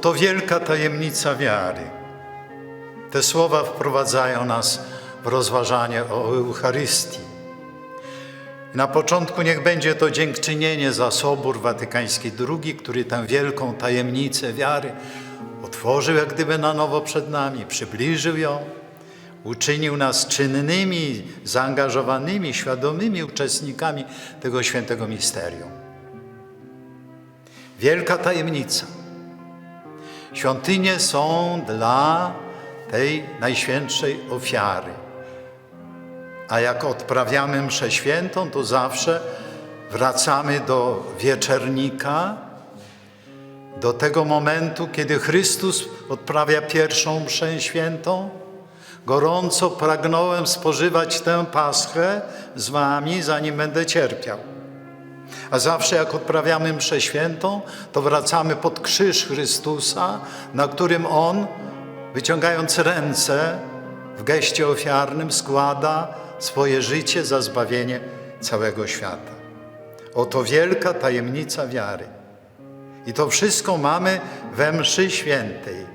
Oto wielka tajemnica wiary. Te słowa wprowadzają nas w rozważanie o Eucharystii. Na początku niech będzie to dziękczynienie za Sobór Watykański II, który tę wielką tajemnicę wiary otworzył jak gdyby na nowo przed nami, przybliżył ją, uczynił nas czynnymi, zaangażowanymi, świadomymi uczestnikami tego świętego misterium. Wielka tajemnica. Świątynie są dla tej najświętszej ofiary. A jak odprawiamy mszę świętą, to zawsze wracamy do wieczernika, do tego momentu, kiedy Chrystus odprawia pierwszą mszę świętą. Gorąco pragnąłem spożywać tę paschę z wami, zanim będę cierpiał. A zawsze jak odprawiamy mszę świętą, to wracamy pod krzyż Chrystusa, na którym On, wyciągając ręce w geście ofiarnym, składa swoje życie za zbawienie całego świata. Oto wielka tajemnica wiary. I to wszystko mamy we mszy świętej.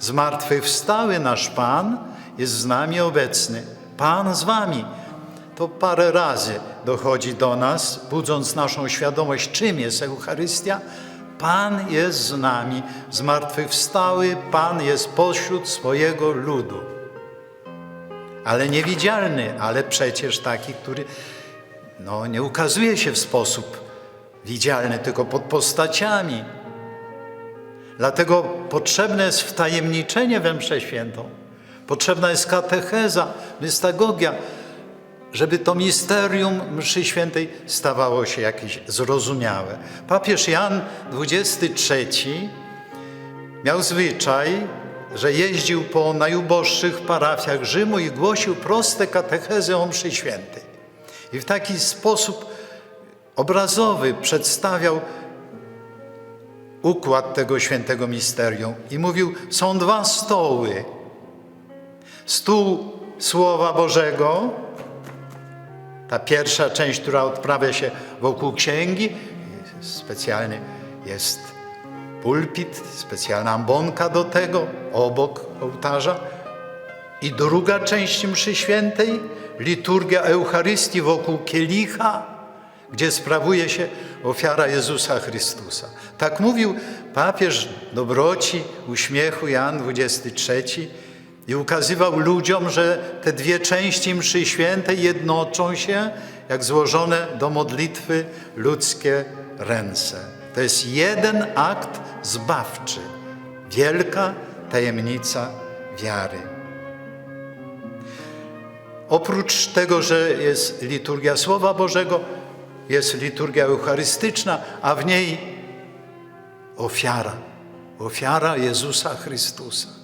Zmartwychwstały nasz Pan jest z nami obecny. Pan z wami. To parę razy dochodzi do nas, budząc naszą świadomość, czym jest Eucharystia. Pan jest z nami, zmartwychwstały Pan jest pośród swojego ludu. Ale niewidzialny, ale przecież taki, który no, nie ukazuje się w sposób widzialny, tylko pod postaciami. Dlatego potrzebne jest wtajemniczenie we mszę świętą. Potrzebna jest katecheza, mystagogia, żeby to misterium mszy świętej stawało się jakieś zrozumiałe. Papież Jan XXIII miał zwyczaj, że jeździł po najuboższych parafiach Rzymu i głosił proste katechezy o mszy świętej. I w taki sposób obrazowy przedstawiał układ tego świętego misterium i mówił: Są dwa stoły. Stół Słowa Bożego, ta pierwsza część, która odprawia się wokół księgi, specjalny jest pulpit, specjalna ambonka do tego, obok ołtarza. I druga część mszy świętej, liturgia Eucharystii wokół kielicha, gdzie sprawuje się ofiara Jezusa Chrystusa. Tak mówił papież dobroci, uśmiechu Jan XXIII i ukazywał ludziom, że te dwie części mszy świętej jednoczą się, jak złożone do modlitwy ludzkie ręce. To jest jeden akt zbawczy, wielka tajemnica wiary. Oprócz tego, że jest liturgia Słowa Bożego, jest liturgia eucharystyczna, a w niej ofiara, ofiara Jezusa Chrystusa.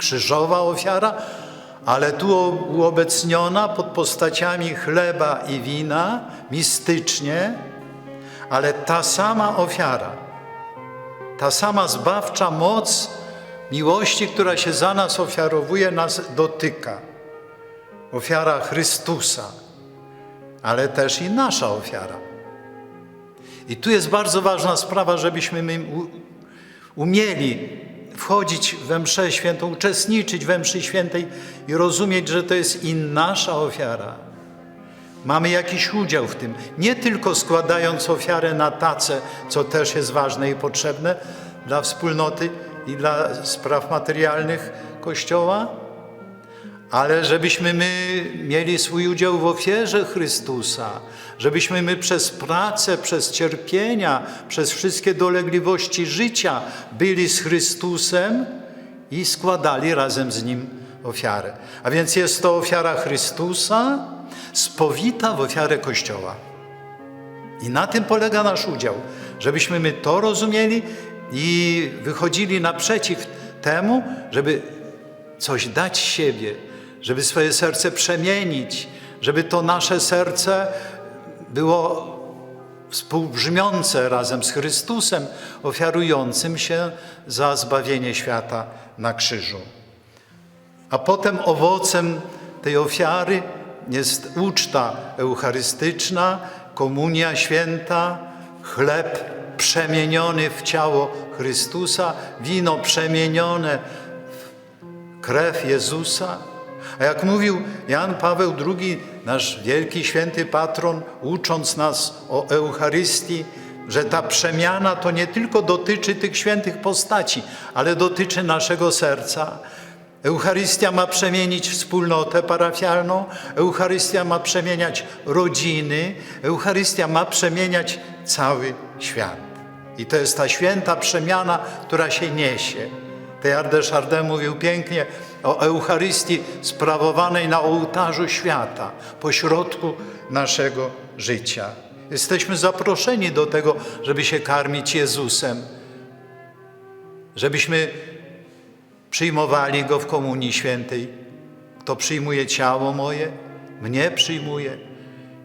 Krzyżowa ofiara, ale tu uobecniona pod postaciami chleba i wina, mistycznie, ale ta sama ofiara, ta sama zbawcza moc miłości, która się za nas ofiarowuje, nas dotyka. Ofiara Chrystusa, ale też i nasza ofiara. I tu jest bardzo ważna sprawa, żebyśmy my umieli wchodzić we mszę świętą, uczestniczyć we mszy świętej i rozumieć, że to jest i nasza ofiara. Mamy jakiś udział w tym, nie tylko składając ofiarę na tacę, co też jest ważne i potrzebne dla wspólnoty i dla spraw materialnych Kościoła, ale żebyśmy my mieli swój udział w ofierze Chrystusa, żebyśmy my przez pracę, przez cierpienia, przez wszystkie dolegliwości życia byli z Chrystusem i składali razem z Nim ofiarę. A więc jest to ofiara Chrystusa spowita w ofiarę Kościoła. I na tym polega nasz udział, żebyśmy my to rozumieli i wychodzili naprzeciw temu, żeby coś dać siebie, żeby swoje serce przemienić, żeby to nasze serce było współbrzmiące razem z Chrystusem, ofiarującym się za zbawienie świata na krzyżu. A potem owocem tej ofiary jest uczta eucharystyczna, komunia święta, chleb przemieniony w ciało Chrystusa, wino przemienione w krew Jezusa. A jak mówił Jan Paweł II, nasz wielki święty patron, ucząc nas o Eucharystii, że ta przemiana to nie tylko dotyczy tych świętych postaci, ale dotyczy naszego serca. Eucharystia ma przemienić wspólnotę parafialną, Eucharystia ma przemieniać rodziny, Eucharystia ma przemieniać cały świat. I to jest ta święta przemiana, która się niesie. Teilhard de Chardin mówił pięknie o Eucharystii sprawowanej na ołtarzu świata, pośrodku naszego życia. Jesteśmy zaproszeni do tego, żeby się karmić Jezusem, żebyśmy przyjmowali Go w Komunii Świętej. Kto przyjmuje ciało moje, mnie przyjmuje.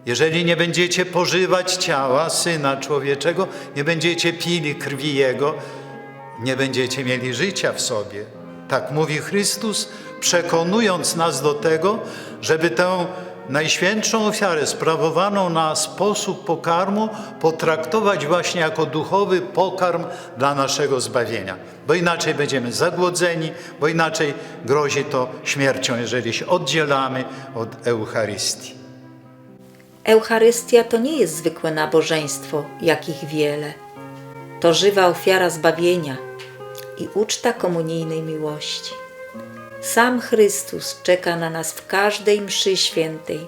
Jeżeli nie będziecie pożywać ciała Syna Człowieczego, nie będziecie pili krwi Jego, nie będziecie mieli życia w sobie. Tak mówi Chrystus, przekonując nas do tego, żeby tę najświętszą ofiarę sprawowaną na sposób pokarmu potraktować właśnie jako duchowy pokarm dla naszego zbawienia. Bo inaczej będziemy zagłodzeni, bo inaczej grozi to śmiercią, jeżeli się oddzielamy od Eucharystii. Eucharystia to nie jest zwykłe nabożeństwo, jakich wiele. To żywa ofiara zbawienia i uczta komunijnej miłości. Sam Chrystus czeka na nas w każdej mszy świętej,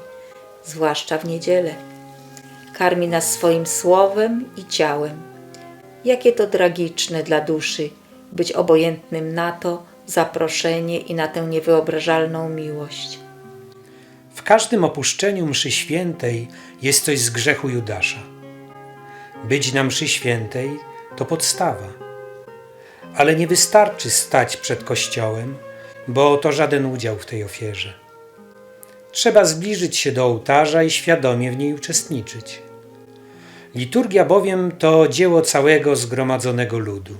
zwłaszcza w niedzielę. Karmi nas swoim słowem i ciałem. Jakie to tragiczne dla duszy być obojętnym na to zaproszenie i na tę niewyobrażalną miłość. W każdym opuszczeniu mszy świętej jest coś z grzechu Judasza. Być na mszy świętej to podstawa. Ale nie wystarczy stać przed kościołem, bo to żaden udział w tej ofierze. Trzeba zbliżyć się do ołtarza i świadomie w niej uczestniczyć. Liturgia bowiem to dzieło całego zgromadzonego ludu,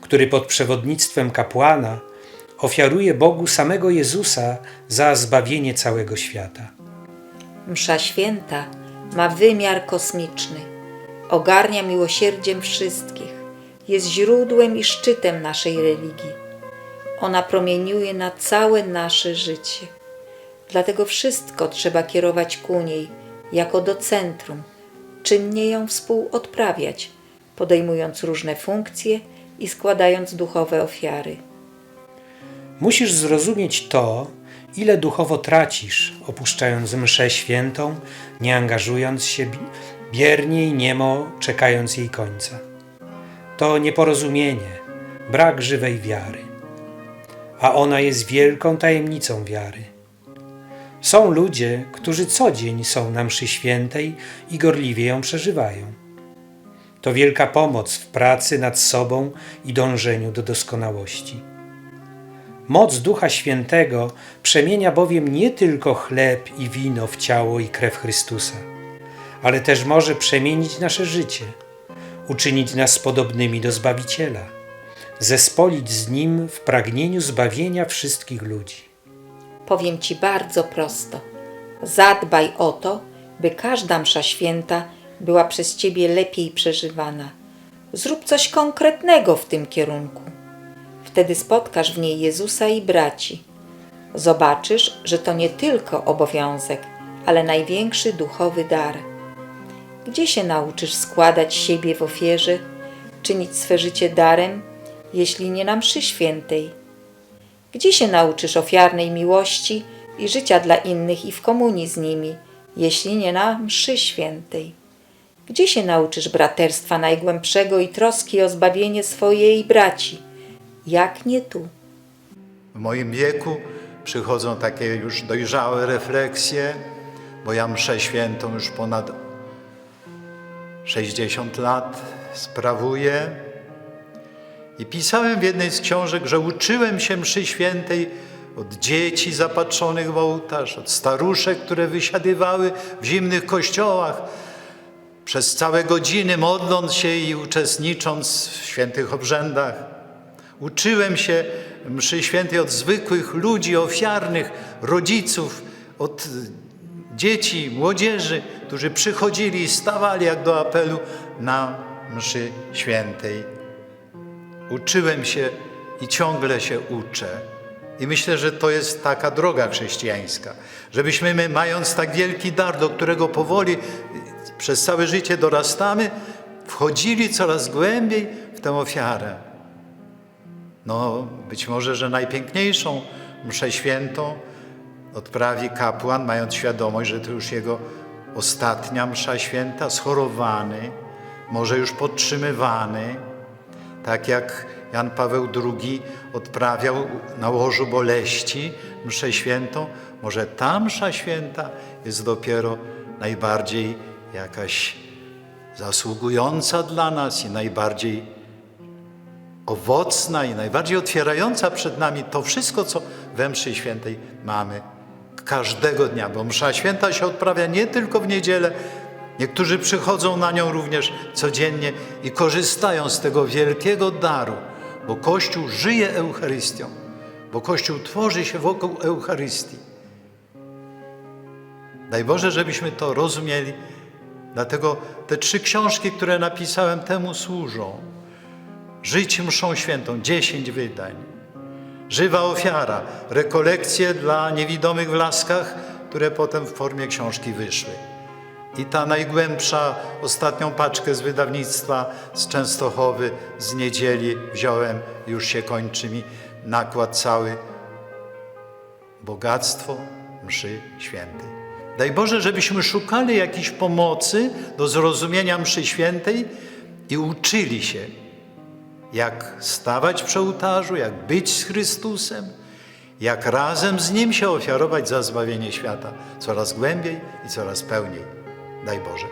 który pod przewodnictwem kapłana ofiaruje Bogu samego Jezusa za zbawienie całego świata. Msza święta ma wymiar kosmiczny, ogarnia miłosierdziem wszystkich, jest źródłem i szczytem naszej religii. Ona promieniuje na całe nasze życie. Dlatego wszystko trzeba kierować ku niej, jako do centrum, czynnie ją współodprawiać, podejmując różne funkcje i składając duchowe ofiary. Musisz zrozumieć to, ile duchowo tracisz, opuszczając mszę świętą, nie angażując się biernie i niemo, czekając jej końca. To nieporozumienie, brak żywej wiary. A ona jest wielką tajemnicą wiary. Są ludzie, którzy co dzień są na mszy świętej i gorliwie ją przeżywają. To wielka pomoc w pracy nad sobą i dążeniu do doskonałości. Moc Ducha Świętego przemienia bowiem nie tylko chleb i wino w ciało i krew Chrystusa, ale też może przemienić nasze życie, uczynić nas podobnymi do Zbawiciela, zespolić z Nim w pragnieniu zbawienia wszystkich ludzi. Powiem Ci bardzo prosto. Zadbaj o to, by każda msza święta była przez Ciebie lepiej przeżywana. Zrób coś konkretnego w tym kierunku. Wtedy spotkasz w niej Jezusa i braci. Zobaczysz, że to nie tylko obowiązek, ale największy duchowy dar. Gdzie się nauczysz składać siebie w ofierze, czynić swe życie darem, jeśli nie na mszy świętej? Gdzie się nauczysz ofiarnej miłości i życia dla innych i w komunii z nimi, jeśli nie na mszy świętej? Gdzie się nauczysz braterstwa najgłębszego i troski o zbawienie swojej braci? Jak nie tu? W moim wieku przychodzą takie już dojrzałe refleksje, bo ja mszę świętą już ponad 60 lat sprawuję. I pisałem w jednej z książek, że uczyłem się mszy świętej od dzieci zapatrzonych w ołtarz, od staruszek, które wysiadywały w zimnych kościołach, przez całe godziny modląc się i uczestnicząc w świętych obrzędach. Uczyłem się mszy świętej od zwykłych ludzi ofiarnych, rodziców, od dzieci, młodzieży, którzy przychodzili i stawali jak do apelu na mszy świętej. Uczyłem się i ciągle się uczę. I myślę, że to jest taka droga chrześcijańska, żebyśmy my, mając tak wielki dar, do którego powoli przez całe życie dorastamy, wchodzili coraz głębiej w tę ofiarę. No, być może, że najpiękniejszą mszę świętą odprawi kapłan, mając świadomość, że to już jego ostatnia msza święta, schorowany, może już podtrzymywany, tak jak Jan Paweł II odprawiał na łożu boleści mszę świętą, może ta msza święta jest dopiero najbardziej jakaś zasługująca dla nas i najbardziej owocna i najbardziej otwierająca przed nami to wszystko, co we mszy świętej mamy każdego dnia, bo msza święta się odprawia nie tylko w niedzielę, niektórzy przychodzą na nią również codziennie i korzystają z tego wielkiego daru, bo Kościół żyje Eucharystią, bo Kościół tworzy się wokół Eucharystii. Daj Boże, żebyśmy to rozumieli, dlatego te trzy książki, które napisałem, temu służą. Żyć mszą świętą, dziesięć wydań. Żywa ofiara, rekolekcje dla niewidomych w laskach, które potem w formie książki wyszły. I ta najgłębsza, ostatnią paczkę z wydawnictwa z Częstochowy, z niedzieli wziąłem, już się kończy mi nakład cały. Bogactwo mszy świętej. Daj Boże, żebyśmy szukali jakiejś pomocy do zrozumienia mszy świętej i uczyli się, jak stawać przy ołtarzu, jak być z Chrystusem, jak razem z Nim się ofiarować za zbawienie świata coraz głębiej i coraz pełniej. Daj Boże.